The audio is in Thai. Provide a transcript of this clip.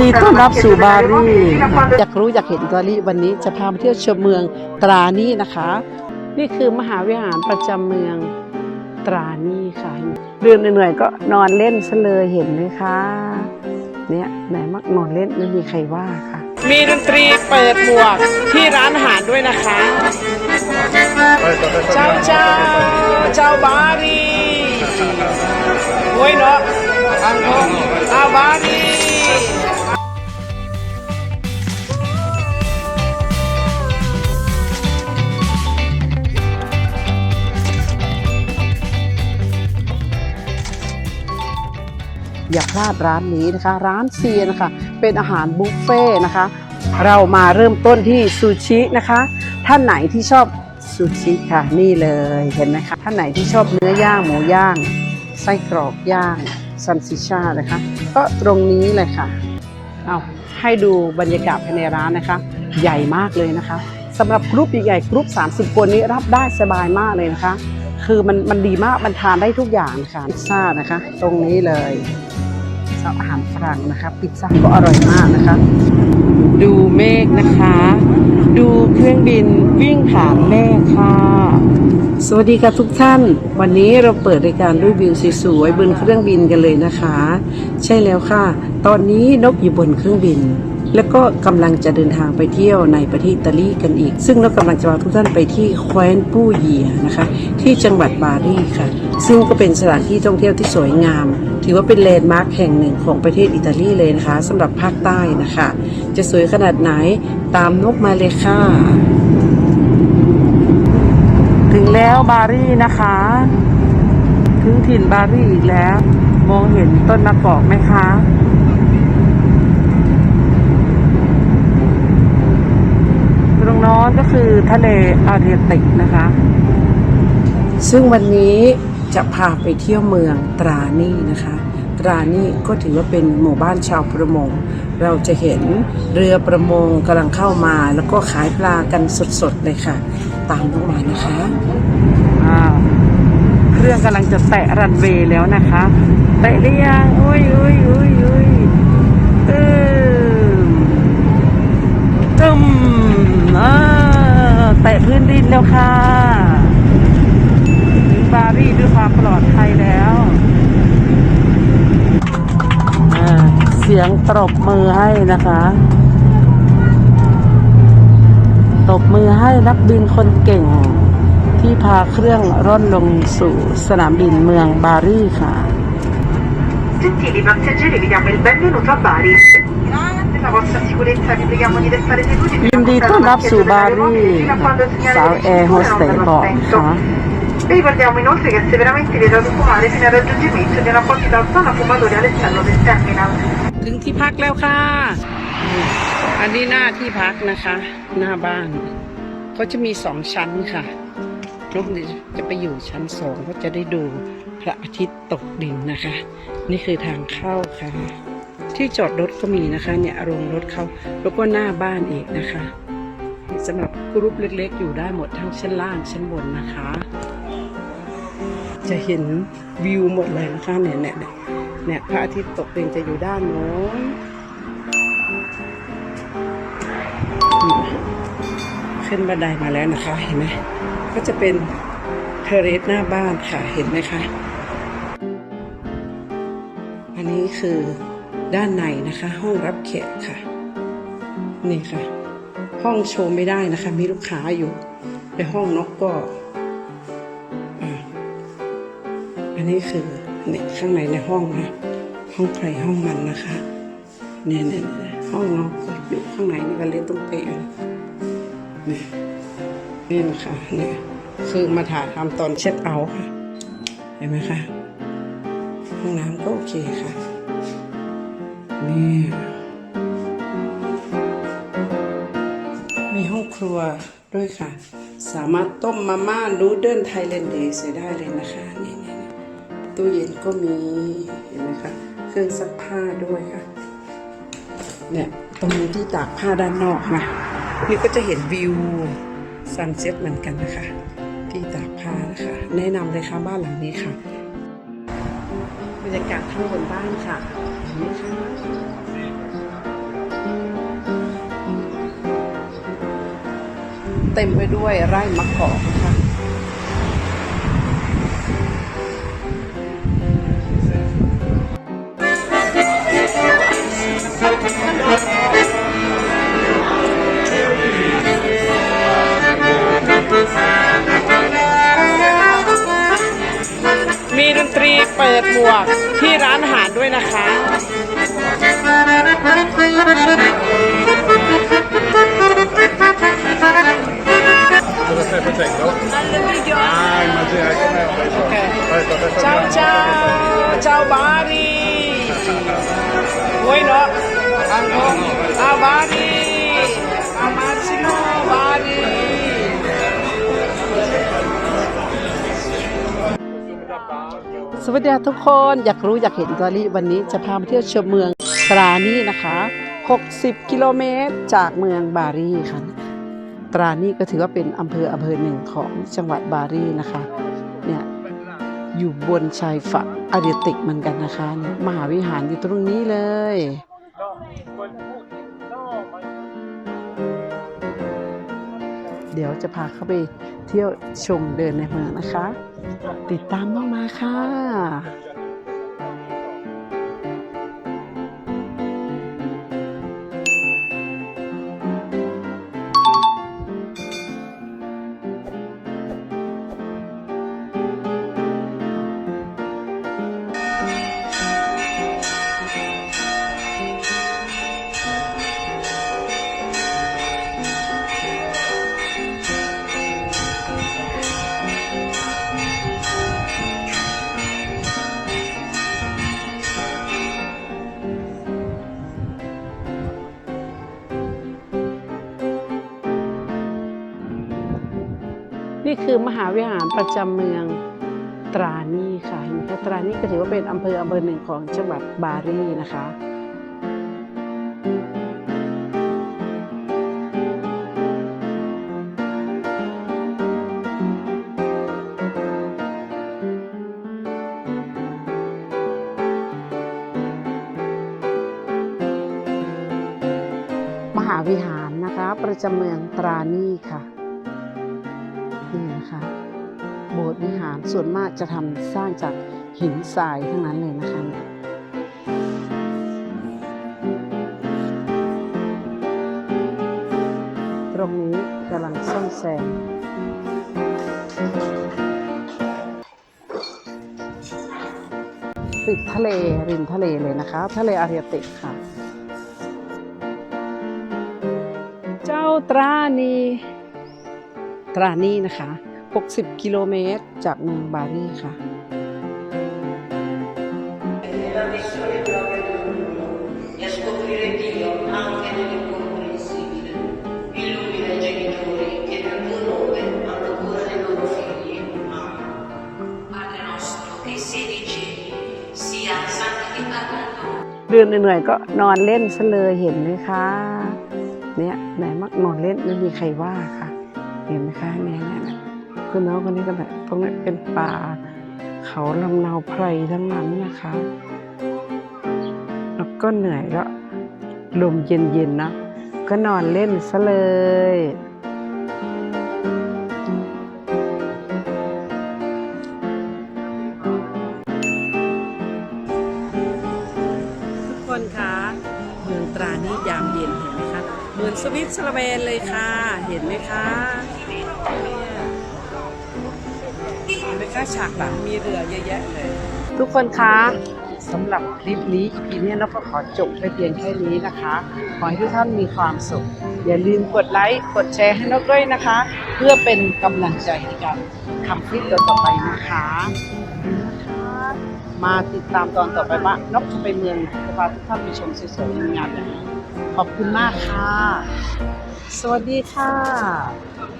ดีต้อนรับสู่บารีอยากรู้อยากเห็นบารีวันนี้จะพามาเที่ยวชมเมืองตรานี่นะคะ นี่คือมหาวิหารประจำเมืองตรานี่ค่ะเดินเหนื่อยๆก็นอนเล่นซะเลยเห็นไหมคะเนี่ยไหนมักนอนเล่นไม่มีใครว่าค่ะ มีดนตรีเปิดหมวกที่ร้านอาหารด้วยนะคะ เจ้าเจ้าเจ้าบารีโอ้ยเนาะอังกงอาบารี อย่าพลาดร้านนี้นะคะ ร้านเซียนะคะ เป็นอาหารบุฟเฟ่ต์นะคะ เรามาเริ่มต้นที่ซูชินะคะ ท่านไหนที่ชอบซูชิค่ะนี่เลยเห็นไหมคะท่านไหนที่ชอบเนื้อย่างหมูย่าง ไส้กรอกย่างซันซิชานะคะ ก็ตรงนี้เลยค่ะเอาให้ดูบรรยากาศภายในร้านนะคะ ใหญ่มากเลยนะคะสำหรับกรุ๊ปใหญ่ๆกรุ๊ป 30 คนนี้รับได้สบายมากเลยนะคะ คือมันมันดีมากมันทานได้ทุกอย่างค่ะพิซซ่านะคะ ตรงนี้เลย ชอบอาหารฝรั่งนะคะพิซซ่าก็อร่อยมากนะคะ ดูเมฆนะคะ ดูเครื่องบินวิ่งผ่านเมฆค่ะ สวัสดีค่ะทุกท่าน วันนี้เราเปิดรายการด้วยวิวสวยๆบนเครื่องบินกันเลยนะคะ ใช่แล้วค่ะ ตอนนี้นกอยู่บนเครื่องบินแล้วก็กำลังจะเดินทางไปเที่ยวในประเทศอิตาลีกันอีก ซึ่งนกกำลังจะพาทุกท่านไปที่แคว้นปู้เยียนะคะ ที่จังหวัดบารีค่ะ ซึ่งก็เป็นสถานที่ท่องเที่ยวที่สวยงาม ถือว่าเป็นแลนด์มาร์คแห่งหนึ่งของประเทศอิตาลีเลยนะคะสำหรับภาคใต้นะคะ จะสวยขนาดไหนตามนกมาเลยค่ะ ถึงแล้วบารีนะคะ ถึงถิ่นบารีอีกแล้ว มองเห็นต้นมะกอกไหมคะตรงโน้นก็คือทะเลอาเรียติกนะคะ ซึ่งวันนี้ จะพาไปเที่ยวเมืองตรานี่นะคะ ตรานี่ก็ถือว่าเป็นหมู่บ้านชาวประมง เราจะเห็นเรือประมงกำลังเข้ามา แล้วก็ขายปลากันสดๆเลยค่ะ ตามลงมานะคะอ้าเครื่องกำลังจะแตะรันเวย์แล้วนะคะ แตะหรือยังอุ้ยอุ้ยอุ้ยอุ้ยตึมตึมอ่าแตะพื้นดินแล้วค่ะ ด้วยความปลอดภัยแล้วอ่าเสียงตบมือให้นะคะ ตบมือให้นักบินคนเก่ง ที่พาเครื่องร่อนลงสู่สนามบินเมืองบารีค่ะ Gentili passeggeri, vi diamo il benvenuto a Bari. Per la vostra sicurezza vi preghiamo di restare seduti ยินดีต้อนรับสู่บารี fino a quando il segnale สาวแอร์โฮสเตสบอกค่ะ Vi ricordiamo inoltre che è severamente vietato fumare fino al raggiungimento di un'apposita zona fumatori all'esterno del terminal. ถึงที่พักแล้วค่ะ อันนี้หน้าที่พักนะคะ หน้าบ้านเขาจะมีสองชั้นค่ะลูกจะไปอยู่ชั้นสองก็จะได้ดูพระอาทิตย์ตกดินนะคะ นี่คือทางเข้าค่ะ ที่จอดรถก็มีนะคะ เนี่ยโรงรถเขาแล้วก็หน้าบ้านอีกนะคะสำหรับกรุ๊ปเล็กๆ อยู่ได้หมดทั้งชั้นล่างชั้นบนนะคะ จะเห็นวิวหมดเลยนะคะเนี่ยเนี่ยเนี่ยพระอาทิตย์ตกดินจะอยู่ด้านโน้นขึ้นบันไดมาแล้วนะคะเห็นไหมก็จะเป็นเทเรสหน้าบ้านค่ะเห็นไหมคะ อันนี้คือด้านในนะคะ ห้องรับแขกค่ะ นี่ค่ะ ห้องโชว์ไม่ได้นะคะ มีลูกค้าอยู่ในห้องนกก็ นนี้คือเนี่ยข้างในในห้องนะ ห้องใครห้องมันนะคะ เนี่ยเนี่ยห้องนกก็อยู่ข้างในนี่ก็เล่นตรงเปะนี่นี่นะคะเนี่ยคือมาถ่ายทำตอนเช็คเอาท์ค่ะ เห็นไหมคะ ห้องน้ำก็โอเคค่ะ นี่มีห้องครัวด้วยค่ะ สามารถต้มมาม่านูเดิลไทยแลนด์เดย์ได้เลยนะคะนี่นี่นี่ ตู้เย็นก็มี เห็นไหมคะ เครื่องซักผ้าด้วยค่ะ เนี่ย ตรงนี้ที่ตากผ้าด้านนอกนะ นี่ก็จะเห็นวิวซันเซ็ตเหมือนกันนะคะ ที่ตากผ้านะคะ แนะนำเลยค่ะบ้านหลังนี้ค่ะ บรรยากาศข้างบนบ้านค่ะเห็นไหมคะเต็มไปด้วยไร่มะกอกนะคะ มีดนตรีเปิดหมวกที่ร้านอาหารด้วยนะคะ Cosa stai facendo? Ah, immagino che me l'hai fatto. Aspetta, aspetta, Ciao aspetta. ciao, ciao Bari. Vuoi no? Ah Bari, ah Massimo Bari. สวัสดีทุกคนอยากรู้อยากเห็นตอรี่วันนี้จะพามาเที่ยวชมเมืองตรานี่นะคะ 60 กิโลเมตรจากเมืองบารีค่ะ ตรานี่ก็ถือว่าเป็นอำเภออำเภอหนึ่งของจังหวัดบารีนะคะเนี่ยอยู่บนชายฝั่งอาริติกเหมือนกันนะคะ มหาวิหารอยู่ตรงนี้เลย เดี๋ยวจะพาเข้าไปเที่ยวชมเดินในเมืองนะคะ ติดตามต้องมาค่ะ คือมหาวิหารประจำเมืองตรานีค่ะเห็นไหมคะตรานีก็ถือว่าเป็นอำเภออำเภอหนึ่งของจังหวัดบารีนะคะมหาวิหารนะคะ ประจำเมืองตรานีค่ะ นะคะโบสถ์วิหารส่วนมากจะทำสร้างจากหินทรายทั้งนั้นเลยนะคะตรงนี้กำลังซ่อมแซมติดทะเลริมทะเลเลยนะคะ ทะเลอาเรียติกค่ะ เจ้าตรานีตรานีนะคะ 60 กิโลเมตร จากเมืองบารีค่ะ เดินเหนื่อยก็นอนเล่นซะเลยเห็นไหมคะเนี่ยไหนมักนอนเล่นไม่มีใครว่าค่ะ เห็นไหมคะเนี่ย คุณน้องคนนี้ก็แบบตรงนี้เป็นป่า เขาลำเนาไพรทั้งนั้นนะคะ แล้วก็เหนื่อยก็ลมเย็นๆเนาะก็นอนเล่นซะเลยทุกคนคะเมืองตรานี่ยามเย็นเห็นไหมคะเหมือนสวิตเซอร์แลนด์เลยค่ะ เห็นไหมคะ เนี่ยเห็นไหมคะฉากหลังมีเรือเยอะแยะเลย ทุกคนคะสำหรับคลิปนี้ EP นี้เราก็ขอจบไปเพียงแค่นี้นะคะ ขอให้ทุกท่านมีความสุข อย่าลืมกดไลค์กดแชร์ให้นกด้วยนะคะ เพื่อเป็นกำลังใจในการทำคลิปต่อๆไปนะคะ มาติดตามตอนต่อไปว่านกจะไปเมืองไหนจะพาทุกท่านไปชมสวยๆงามๆอย่างไรขอบคุณมากค่ะ สวัสดีค่ะ